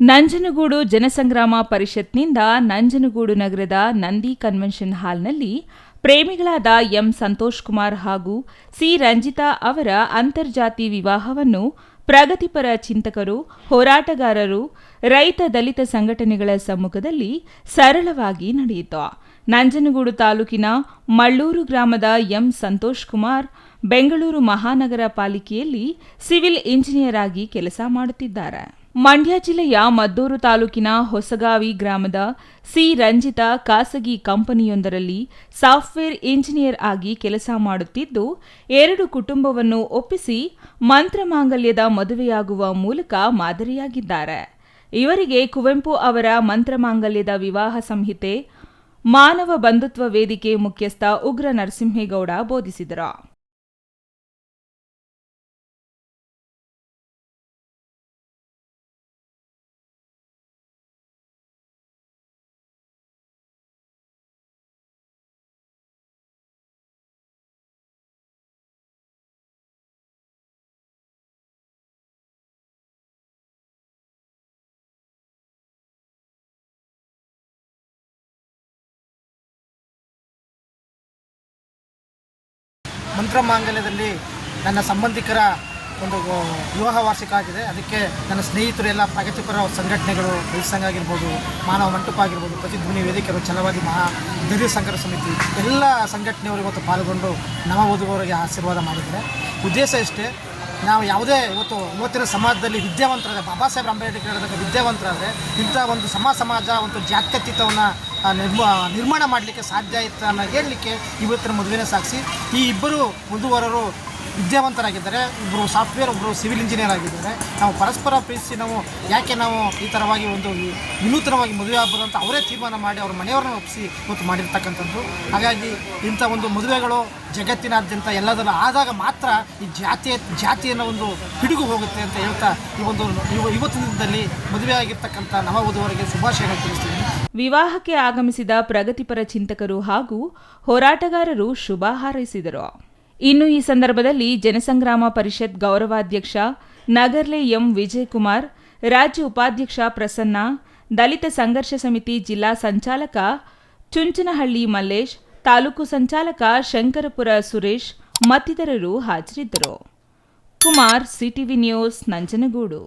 ನಂಜನಗೂಡು ಜನಸಂಗ್ರಾಮ ಪರಿಷತ್ನಿಂದ ನಂಜನಗೂಡು ನಗರದ ನಂದಿ ಕನ್ವೆನ್ಷನ್ ಹಾಲ್ನಲ್ಲಿ ಪ್ರೇಮಿಗಳಾದ ಎಂ ಸಂತೋಷ್ ಕುಮಾರ್ ಹಾಗೂ ಸಿ ರಂಜಿತಾ ಅವರ ಅಂತರ್ಜಾತಿ ವಿವಾಹವನ್ನು ಪ್ರಗತಿಪರ ಚಿಂತಕರು, ಹೋರಾಟಗಾರರು, ರೈತ ದಲಿತ ಸಂಘಟನೆಗಳ ಸಮ್ಮುಖದಲ್ಲಿ ಸರಳವಾಗಿ ನಡೆಯಿತು. ನಂಜನಗೂಡು ತಾಲೂಕಿನ ಮಳ್ಳೂರು ಗ್ರಾಮದ ಎಂ ಸಂತೋಷ್ ಕುಮಾರ್ ಬೆಂಗಳೂರು ಮಹಾನಗರ ಪಾಲಿಕೆಯಲ್ಲಿ ಸಿವಿಲ್ ಇಂಜಿನಿಯರ್ ಆಗಿ ಕೆಲಸ ಮಾಡುತ್ತಿದ್ದಾರೆ. ಮಂಡ್ಯ ಜಿಲ್ಲೆಯ ಮದ್ದೂರು ತಾಲೂಕಿನ ಹೊಸಗಾವಿ ಗ್ರಾಮದ ಸಿ ರಂಜಿತಾ ಖಾಸಗಿ ಕಂಪನಿಯೊಂದರಲ್ಲಿ ಸಾಫ್ಟ್ವೇರ್ ಇಂಜಿನಿಯರ್ ಆಗಿ ಕೆಲಸ ಮಾಡುತ್ತಿದ್ದು, ಎರಡು ಕುಟುಂಬವನ್ನು ಒಪ್ಪಿಸಿ ಮಂತ್ರಮಾಂಗಲ್ಯದ ಮದುವೆಯಾಗುವ ಮೂಲಕ ಮಾದರಿಯಾಗಿದ್ದಾರೆ. ಇವರಿಗೆ ಕುವೆಂಪು ಅವರ ಮಂತ್ರಮಾಂಗಲ್ಯದ ವಿವಾಹ ಸಂಹಿತೆ ಮಾನವ ಬಂಧುತ್ವ ವೇದಿಕೆ ಮುಖ್ಯಸ್ಥ ಉಗ್ರ ನರಸಿಂಹೇಗೌಡ ಬೋಧಿಸಿದರು. ಮಂತ್ರ ಮಾಂಗಲ್ಯದಲ್ಲಿ ನನ್ನ ಸಂಬಂಧಿಕರ ಒಂದು ವಿವಾಹ ವಾರ್ಷಿಕ ಆಗಿದೆ. ಅದಕ್ಕೆ ನನ್ನ ಸ್ನೇಹಿತರು ಎಲ್ಲ ಪ್ರಗತಿಪರ ಸಂಘಟನೆಗಳು ಸಂಘ ಆಗಿರ್ಬೋದು, ಮಾನವ ಮಂಟಪ ಆಗಿರ್ಬೋದು, ಪ್ರತಿಧ್ವನಿ ವೇದಿಕೆ ಛಲವಾದಿ ಮಹಾ ಧೈರ್ಯ ಸಂಘರ ಸಮಿತಿ ಎಲ್ಲ ಸಂಘಟನೆಯವರು ಇವತ್ತು ಪಾಲ್ಗೊಂಡು ನವವಧುವರಿಗೆ ಆಶೀರ್ವಾದ ಮಾಡಿದ್ದಾರೆ. ಉದ್ದೇಶ ಇಷ್ಟೇ, ನಾವು ಯಾವುದೇ ಇವತ್ತು ಇವತ್ತಿನ ಸಮಾಜದಲ್ಲಿ ವಿದ್ಯಾವಂತರಾದ ಬಾಬಾ ಸಾಹೇಬ್ ಅಂಬೇಡ್ಕರ್ ವಿದ್ಯಾವಂತರಾದರೆ ಇಂಥ ಒಂದು ಸಮ ಸಮಾಜ, ಒಂದು ಜಾತ್ಯತೀತವನ್ನು ನಿರ್ಮ ನಿರ್ಮಾಣ ಮಾಡಲಿಕ್ಕೆ ಸಾಧ್ಯ ಆಯಿತು ಅನ್ನೋ ಹೇಳಲಿಕ್ಕೆ ಇವತ್ತಿನ ಮದುವೆನ ಸಾಕ್ಷಿ ಈ ಇಬ್ಬರು ಮುಂದುವರರು ವಿದ್ಯಾವಂತರಾಗಿದ್ದಾರೆ ಇಬ್ಬರು ಸಾಫ್ಟ್ವೇರ್ ಒಬ್ಬರು ಸಿವಿಲ್ ಇಂಜಿನಿಯರ್ ಆಗಿದ್ದಾರೆ. ನಾವು ಪರಸ್ಪರ ಪ್ರೀತಿಸಿ ನಾವು ಯಾಕೆ ನಾವು ಈ ಥರವಾಗಿ ಒಂದು ವಿನೂತನವಾಗಿ ಮದುವೆ ಆಗ್ಬೋದು ಅಂತ ಅವರೇ ತೀರ್ಮಾನ ಮಾಡಿ ಅವ್ರ ಮನೆಯವ್ರನ್ನ ಒಪ್ಪಿಸಿ ಇವತ್ತು ಮಾಡಿರ್ತಕ್ಕಂಥದ್ದು. ಹಾಗಾಗಿ ಇಂಥ ಒಂದು ಮದುವೆಗಳು ಜಗತ್ತಿನಾದ್ಯಂತ ಎಲ್ಲದರ ಆದಾಗ ಮಾತ್ರ ಈ ಜಾತಿಯ ಜಾತಿಯನ್ನು ಒಂದು ಪಿಡುಗು ಹೋಗುತ್ತೆ ಅಂತ ಹೇಳ್ತಾ ಈ ಒಂದು ಇವ- ಇವತ್ತಿನ ದಿನದಲ್ಲಿ ಮದುವೆ ಆಗಿರ್ತಕ್ಕಂಥ ನವವಧುವರಿಗೆ ಶುಭಾಶಯಗಳು ತಿಳಿಸ್ತೀನಿ. ವಿವಾಹಕ್ಕೆ ಆಗಮಿಸಿದ ಪ್ರಗತಿಪರ ಚಿಂತಕರು ಹಾಗೂ ಹೋರಾಟಗಾರರು ಶುಭ ಹಾರೈಸಿದರು. ಇನ್ನು ಈ ಸಂದರ್ಭದಲ್ಲಿ ಜನಸಂಗ್ರಾಮ ಪರಿಷತ್ ಗೌರವಾಧ್ಯಕ್ಷ ನಗರ್ಲೆ ಎಂ ವಿಜಯಕುಮಾರ್, ರಾಜ್ಯ ಉಪಾಧ್ಯಕ್ಷ ಪ್ರಸನ್ನ, ದಲಿತ ಸಂಘರ್ಷ ಸಮಿತಿ ಜಿಲ್ಲಾ ಸಂಚಾಲಕ ಚುಂಚನಹಳ್ಳಿ ಮಲ್ಲೇಶ್, ತಾಲೂಕು ಸಂಚಾಲಕ ಶಂಕರಪುರ ಸುರೇಶ್ ಮತ್ತಿತರರು ಹಾಜರಿದ್ದರು. Kumar, CTV news, Nanjangud.